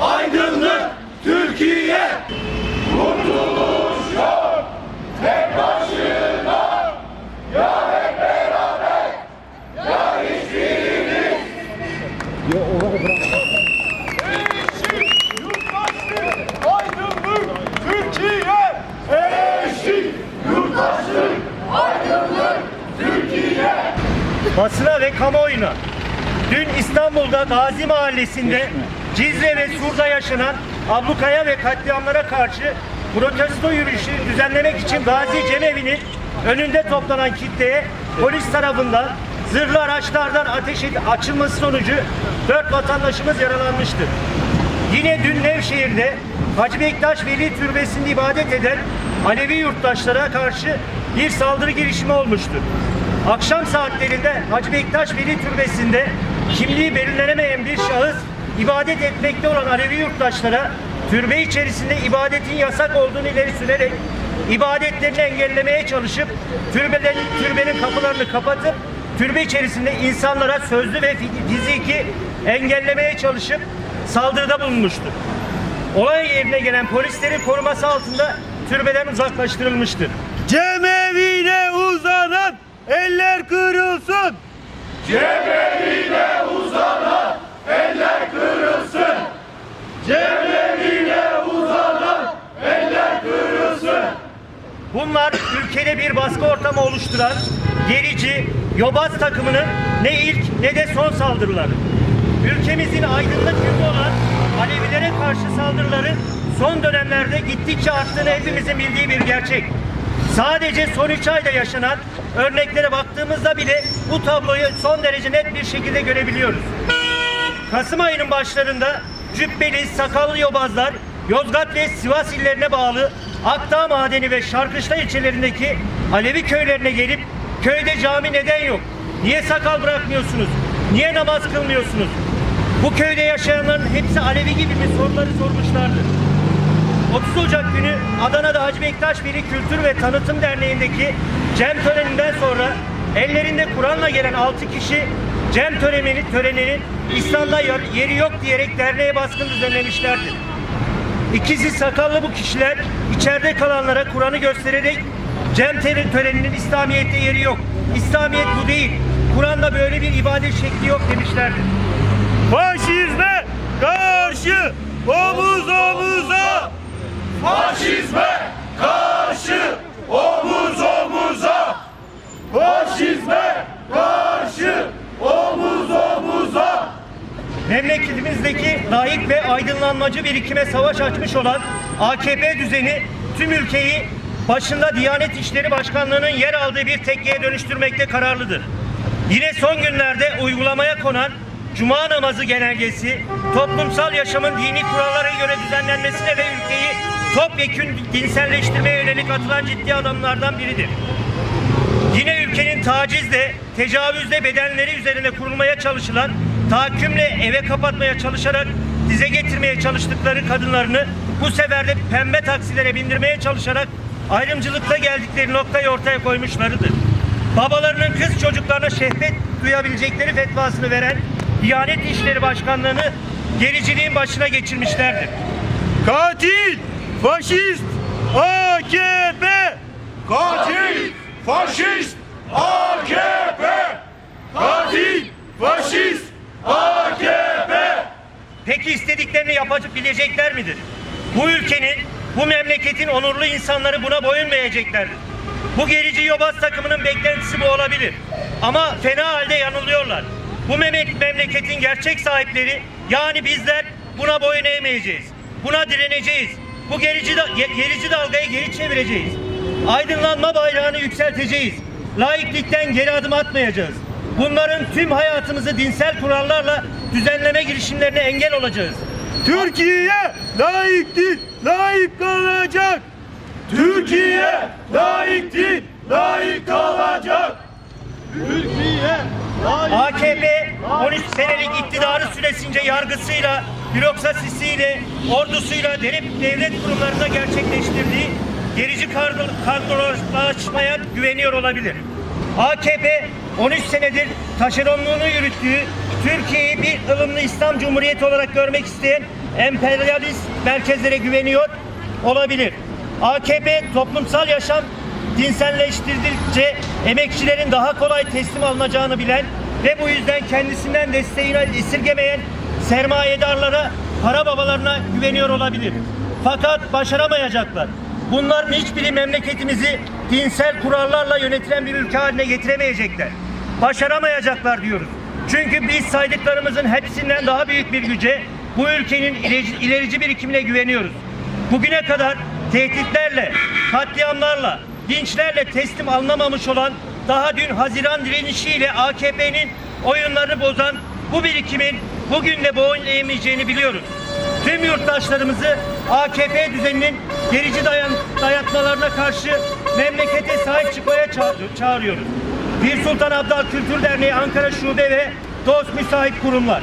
aydınlık Türkiye. Kurtuluş yok, tek başına. Ya hep beraber, ya hiçbirimiz. Ya oraya bırak. basına ve kamuoyuna. Dün İstanbul'da Gazi Mahallesi'nde Cizre ve Sur'da yaşanan ablukaya ve katliamlara karşı protesto yürüyüşü düzenlemek için Gazi Cemevi'nin önünde toplanan kitleye polis tarafından zırhlı araçlardan ateş açılması sonucu dört vatandaşımız yaralanmıştır. Yine dün Nevşehir'de Hacı Bektaş Veli Türbesi'nde ibadet eden Alevi yurttaşlara karşı bir saldırı girişimi olmuştur. Akşam saatlerinde Hacı Bektaş Veli Türbesi'nde kimliği belirlenemeyen bir şahıs ibadet etmekte olan Alevi yurttaşlara türbe içerisinde ibadetin yasak olduğunu ileri sürerek ibadetlerini engellemeye çalışıp türbelerin, türbenin kapılarını kapatıp türbe içerisinde insanlara sözlü ve fiziki engellemeye çalışıp saldırıda bulunmuştur. Olay yerine gelen polislerin koruması altında türbeden uzaklaştırılmıştır. Cemevine uzanan eller kırılsın. Bunlar ülkede bir baskı ortamı oluşturan gerici, yobaz takımının ne ilk ne de son saldırıları. Ülkemizin aydınlık yüzü olan Alevilere karşı saldırıların son dönemlerde gittikçe arttığını hepimizin bildiği bir gerçek. Sadece son 3 ayda yaşanan örneklere baktığımızda bile bu tabloyu son derece net bir şekilde görebiliyoruz. Kasım ayının başlarında Cübbeli, Sakallı Yobazlar, Yozgat ve Sivas illerine bağlı Akdağ Madeni ve Şarkışla ilçelerindeki Alevi köylerine gelip köyde cami neden yok? Niye sakal bırakmıyorsunuz? Niye namaz kılmıyorsunuz? Bu köyde yaşayanların hepsi Alevi gibi mi soruları sormuşlardı. 30 Ocak günü Adana'da Hacı Bektaş Veli Kültür ve Tanıtım Derneği'ndeki cem töreninden sonra ellerinde Kur'an'la gelen 6 kişi cem töreni, töreninin İslam'da yer- yeri yok diyerek derneğe baskın düzenlemişlerdir. İkisi sakallı bu kişiler içeride kalanlara Kur'an'ı göstererek cem töre- töreninin İslamiyet'te yeri yok. İslamiyet bu değil. Kur'an'da böyle bir ibadet şekli yok demişlerdir. Faşizme karşı omuz omuza. Faşizme karşı omuz omuza Faşizme karşı omuz omuza Memleketimizdeki layık ve aydınlanmacı birikime savaş açmış olan AKP düzeni tüm ülkeyi başında Diyanet İşleri Başkanlığı'nın yer aldığı bir tekkeye dönüştürmekte kararlıdır. Yine son günlerde uygulamaya konan Cuma namazı genelgesi, toplumsal yaşamın dini kurallara göre düzenlenmesine ve ülkeyi topyekün dinselleştirmeye yönelik atılan ciddi adımlardan biridir. Yine ülkenin tacizle, tecavüzle bedenleri üzerine kurulmaya çalışılan, tahakkümle eve kapatmaya çalışarak dize getirmeye çalıştıkları kadınlarını bu sefer de pembe taksilere bindirmeye çalışarak ayrımcılıkla geldikleri noktayı ortaya koymuşlarıdır. Babalarının kız çocuklarına şehvet duyabilecekleri fetvasını veren Diyanet İşleri Başkanlığı'nı gericiliğin başına geçirmişlerdir. Katil faşist AKP. Katil faşist AKP Katil faşist AKP Peki istediklerini yapabilecekler midir? Bu ülkenin, bu memleketin onurlu insanları buna boyun eğeceklerdir. Bu gerici yobaz takımının beklentisi bu olabilir. Ama fena halde yanılıyorlar. Bu memleketin gerçek sahipleri yani bizler buna boyun eğmeyeceğiz. Buna direneceğiz. Bu gerici, gerici dalgayı geri çevireceğiz. Aydınlanma bayrağını yükselteceğiz. Laiklikten geri adım atmayacağız. Bunların tüm hayatımızı dinsel kurallarla düzenleme girişimlerine engel olacağız. Türkiye layık değil, layık kalacak. Türkiye layık değil layık kalacak Türkiye layık AKP 13 senelik iktidarı süresince yargısıyla, bürokrasisiyle, ordusuyla devlet, devlet kurumlarında gerçekleştirdiği gerici kadrolaşmaya güveniyor olabilir. AKP 13 senedir taşeronluğunu yürüttüğü Türkiye'yi bir ılımlı İslam Cumhuriyeti olarak görmek isteyen emperyalist merkezlere güveniyor olabilir. AKP toplumsal yaşam dinselleştirdikçe emekçilerin daha kolay teslim alınacağını bilen ve bu yüzden kendisinden desteğini esirgemeyen sermayedarlara, para babalarına güveniyor olabilir. Fakat başaramayacaklar. Bunların hiçbiri memleketimizi dinsel kurallarla yönetilen bir ülke haline getiremeyecekler. Başaramayacaklar diyoruz. Çünkü biz saydıklarımızın hepsinden daha büyük bir güce bu ülkenin ilerici, ilerici birikimine güveniyoruz. Bugüne kadar tehditlerle, katliamlarla, dinçlerle teslim alınamamış olan daha dün Haziran direnişiyle AKP'nin oyunlarını bozan bu birikimin bugün de boyun eğmeyeceğini biliyoruz. Tüm yurttaşlarımızı AKP düzeninin gerici dayan, dayatmalarına karşı memlekete sahip çıkmaya ça- çağırıyoruz. Bir Sultan Abdal Kültür Derneği Ankara Şube ve Dost Müsait Kurumlar